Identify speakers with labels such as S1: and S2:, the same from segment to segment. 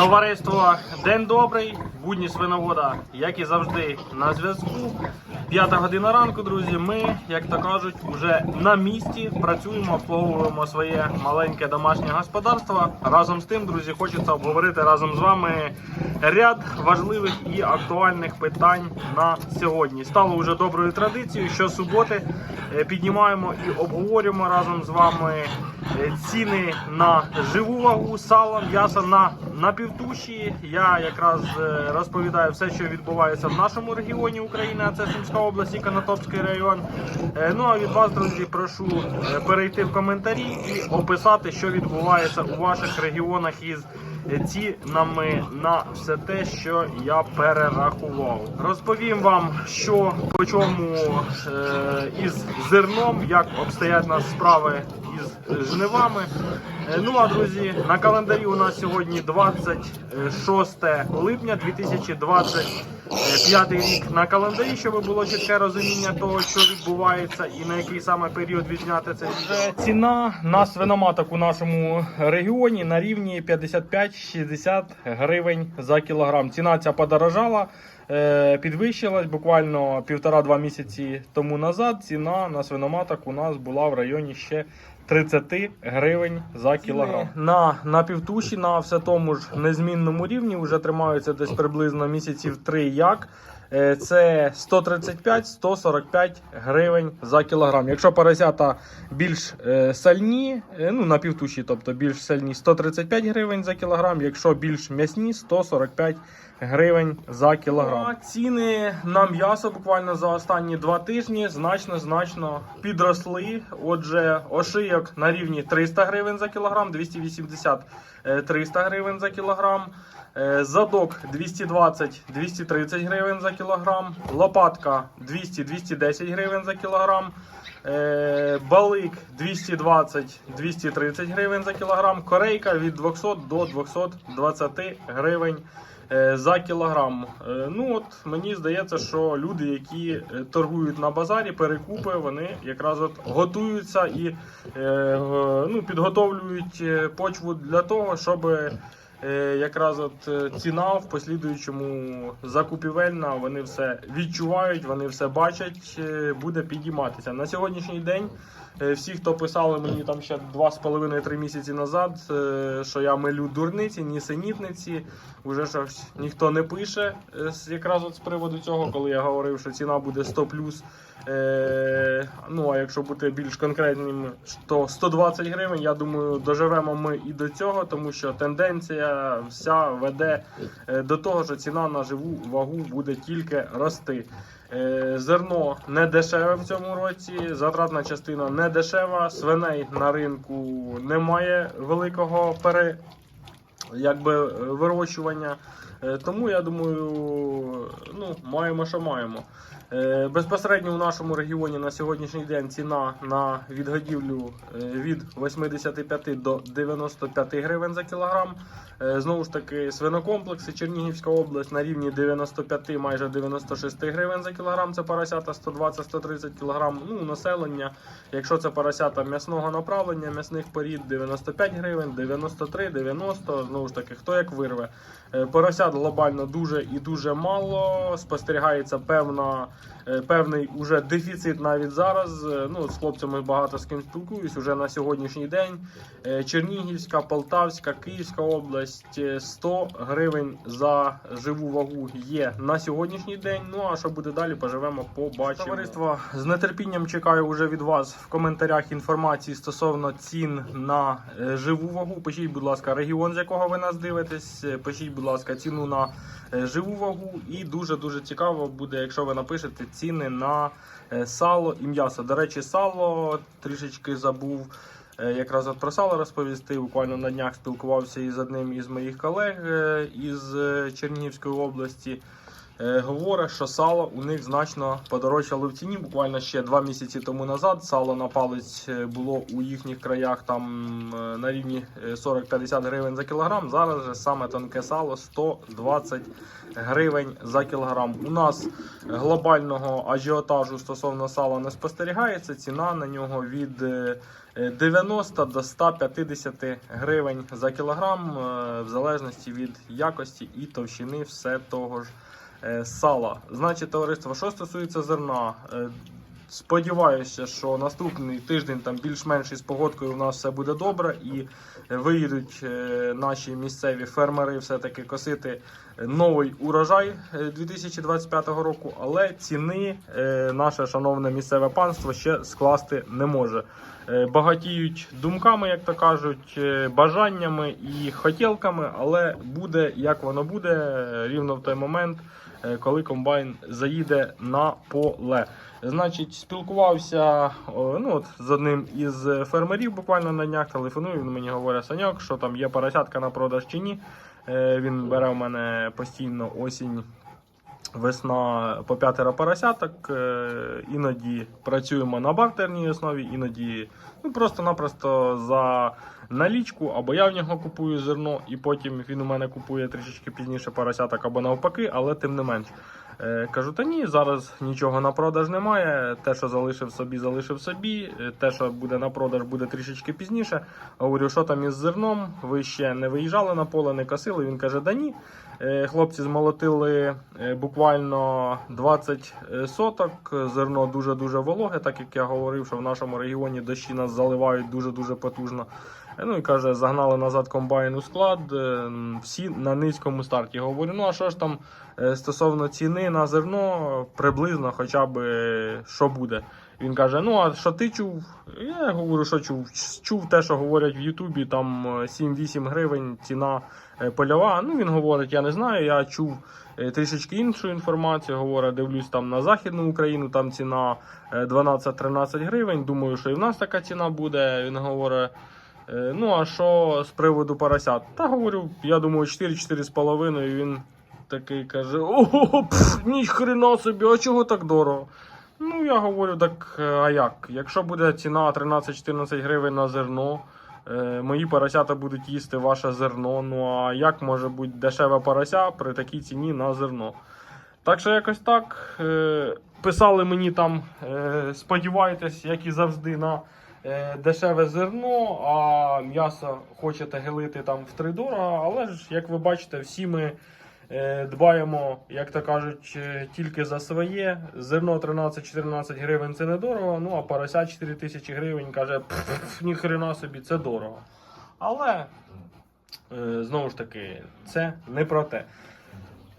S1: Товариство День добрий, будні свиновода, як і завжди, на зв'язку. П'ята година ранку, друзі. Ми, як то кажуть, вже на місці працюємо, обслуговуємо своє маленьке домашнє господарство. Разом з тим, друзі, хочеться обговорити разом з вами ряд важливих і актуальних питань на сьогодні. Стало вже доброю традицією, що суботи е, піднімаємо і обговорюємо разом з вами е, ціни на живу вагу, сало, м'ясо на напівтуші. Я якраз е, розповідаю все, що відбувається в нашому регіоні України, а це Сумська область і Конотопський район. Е, Ну а від вас, друзі, прошу е, перейти в коментарі і описати, що відбувається у ваших регіонах із е, цінами на все те, що я перерахував. Розповім вам, що по чому із зерном, як обстоять нас справи із жнивами. Е, Ну а друзі, на календарі у нас сьогодні 26 липня 2025 рік на календарі, щоб було чітке розуміння того, що відбувається і на який саме період відзняти це відео. Ціна на свиноматок у нашому регіоні на рівні 55-60 гривень за кілограм. Ціна ця подорожала. е, Підвищилась буквально півтора-два місяці тому назад. Ціна на свиноматок у нас була в районі ще 30 гривень за кілограм. На, на півтуші на все тому ж незмінному рівні вже тримаються десь приблизно місяців 3 як. Е, Це 135-145 гривень за кілограм. Якщо поросята більш е, сальні, е, ну на півтуші, тобто більш сальні, 135 гривень за кілограм. Якщо більш м'ясні, 145 гривень за кілограм. А ціни на м'ясо буквально за останні два тижні значно значно підросли. Отже, ошийок на рівні 300 гривень за кілограм, 280 е, 300 гривень за кілограм. Е, Задок 220-230 гривень за кілограм, лопатка 200-210 гривень за кілограм, е, балик 220-230 гривень за кілограм, корейка від 200 до 220 гривень за кілограм. Е, Ну от мені здається, що люди, які е, торгують на базарі, перекупи, вони якраз от готуються і е, ну, підготовлюють е, почву для того, щоб е, якраз от е, ціна в послідуючому закупівельна, вони все відчувають, вони все бачать, е, буде підійматися. На сьогоднішній день е, всі, хто писали мені там ще 2,5-3 місяці назад, е, що я милю дурниці, нісенітниці, вже щось ніхто не пише е, якраз от з приводу цього, коли я говорив, що ціна буде 100 плюс. Е, ну а якщо бути більш конкретним, то 120 гривень. Я думаю, доживемо ми і до цього, тому що тенденція вся веде е, до того, що ціна на живу вагу буде тільки рости. Е, Зерно не дешеве в цьому році, затратна частина не дешева, свиней на ринку немає великого пере, якби, вирощування. Е, Тому я думаю, ну, маємо, що маємо. Е, Безпосередньо у нашому регіоні на сьогоднішній день ціна на відгодівлю е, від 85 до 95 гривень за кілограм. Е, Знову ж таки, свинокомплекси Чернігівська область на рівні 95 майже 96 гривень за кілограм. Це поросята 120-130 кілограм. Ну, населення, якщо це поросята м'ясного направлення, м'ясних порід 95 гривень, 93, 90, знову ж таки, хто як вирве. Поросят глобально дуже і дуже мало. Спостерігається певна, певний уже дефіцит навіть зараз. Е, Ну, з хлопцями багато з ким спілкуюсь уже на сьогоднішній день. Е, Чернігівська, Полтавська, Київська область е, 100 гривень за живу вагу є на сьогоднішній день. Ну а що буде далі, поживемо, побачимо. Товариство з нетерпінням чекаю вже від вас в коментарях інформації стосовно цін на е, живу вагу. Пишіть, будь ласка, регіон, з якого ви нас дивитесь. Е, Пишіть, будь ласка, ціну на е, живу вагу. І дуже дуже цікаво буде, якщо ви напишете ціни на е, сало і м'ясо. До речі, сало трішечки забув. е, Якраз от про сало розповісти. Буквально на днях спілкувався із одним із моїх колег е, із Чернігівської області. Е, говорить, що сало у них значно подорожчало в ціні. Буквально ще два місяці тому назад сало на палець е, було у їхніх краях там е, на рівні е, 40-50 гривень за кілограм. Зараз же саме тонке сало 120 гривень за кілограм. У нас глобального ажіотажу стосовно сала не спостерігається. Ціна на нього від е, е, 90 до 150 гривень за кілограм, в залежності від якості і товщини все того ж сала. Значить, товариство, що стосується зерна, е, сподіваюся, що наступний тиждень там більш-менш із погодкою у нас все буде добре і виїдуть е, наші місцеві фермери все-таки косити новий урожай е, 2025 року, але ціни е, наше шановне місцеве панство ще скласти не може. Е, Багатіють думками, як то кажуть, е, бажаннями і хотілками, але буде як воно буде е, рівно в той момент, коли комбайн заїде на поле. Значить, спілкувався ну, от, з одним із фермерів буквально на днях. Телефоную, він мені говорить, Саньок, що там є поросятка на продаж чи ні. Він бере в мене постійно осінь. Весна по п'ятеро поросяток. е, Іноді працюємо на бартерній основі, іноді ну, просто-напросто за налічку, або я в нього купую зерно, і потім він у мене купує трішечки пізніше поросяток, або навпаки, але тим не менш. Е, Кажу, та ні, зараз нічого на продаж немає. Те, що залишив собі, залишив собі. Е, Те, що буде на продаж, буде трішечки пізніше. Говорю, що там із зерном? Ви ще не виїжджали на поле, не косили. Він каже, да ні. Е, Хлопці змолотили буквально 20 соток. Зерно дуже-дуже вологе, так як я говорив, що в нашому регіоні дощі нас заливають дуже-дуже потужно. Ну і каже, загнали назад комбайн у склад, е, всі на низькому старті. Говорю, ну а що ж там е, стосовно ціни на зерно, приблизно хоча б е, що буде. Він каже: Ну, а що ти чув? Я говорю, що чув. Чув те, що говорять в Ютубі, там е, 7-8 гривень ціна польова. Ну, він говорить, я не знаю, я чув трішечки іншу інформацію. Говорить, дивлюсь там на Західну Україну, там ціна е, 12-13 гривень. Думаю, що і в нас така ціна буде. Він говорить. Е, Ну, а що з приводу поросят? Та говорю, я думаю, 4-4,5. І він такий каже: Ого, пф, ні хрена собі, а чого так дорого? Ну, я говорю, так е, а як? Якщо буде ціна 13-14 гривень на зерно, е, мої поросята будуть їсти ваше зерно. Ну а як може бути дешеве порося при такій ціні на зерно? Так що якось так. Писали мені там, сподівайтесь, як і завжди, на дешеве зерно, а м'ясо хочете гелити там в три дорого. Але ж, як ви бачите, всі ми е, дбаємо, як то кажуть, е, тільки за своє. Зерно 13-14 гривень це недорого, ну а порося 4 тисячі гривень каже, ніхрена собі, це дорого. Але е, знову ж таки, це не про те.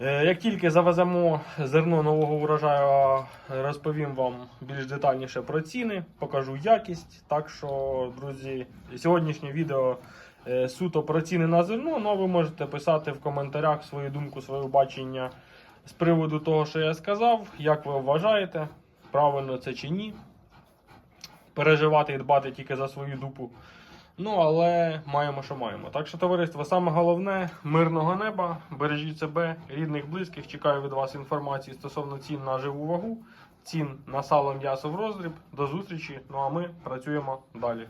S1: Е, Як тільки завеземо зерно нового урожаю, розповім вам більш детальніше про ціни, покажу якість. Так що, друзі, сьогоднішнє відео е, суто про ціни на зерно. Ну а ви можете писати в коментарях свою думку, своє бачення з приводу того, що я сказав. Як ви вважаєте, правильно це чи ні? Переживати і дбати тільки за свою дупу. Ну, але маємо, що маємо. Так що, товариство, саме головне мирного неба. Бережіть себе, рідних, близьких. Чекаю від вас інформації стосовно цін на живу вагу, цін на сало м'ясо в роздріб. До зустрічі. Ну а ми працюємо далі.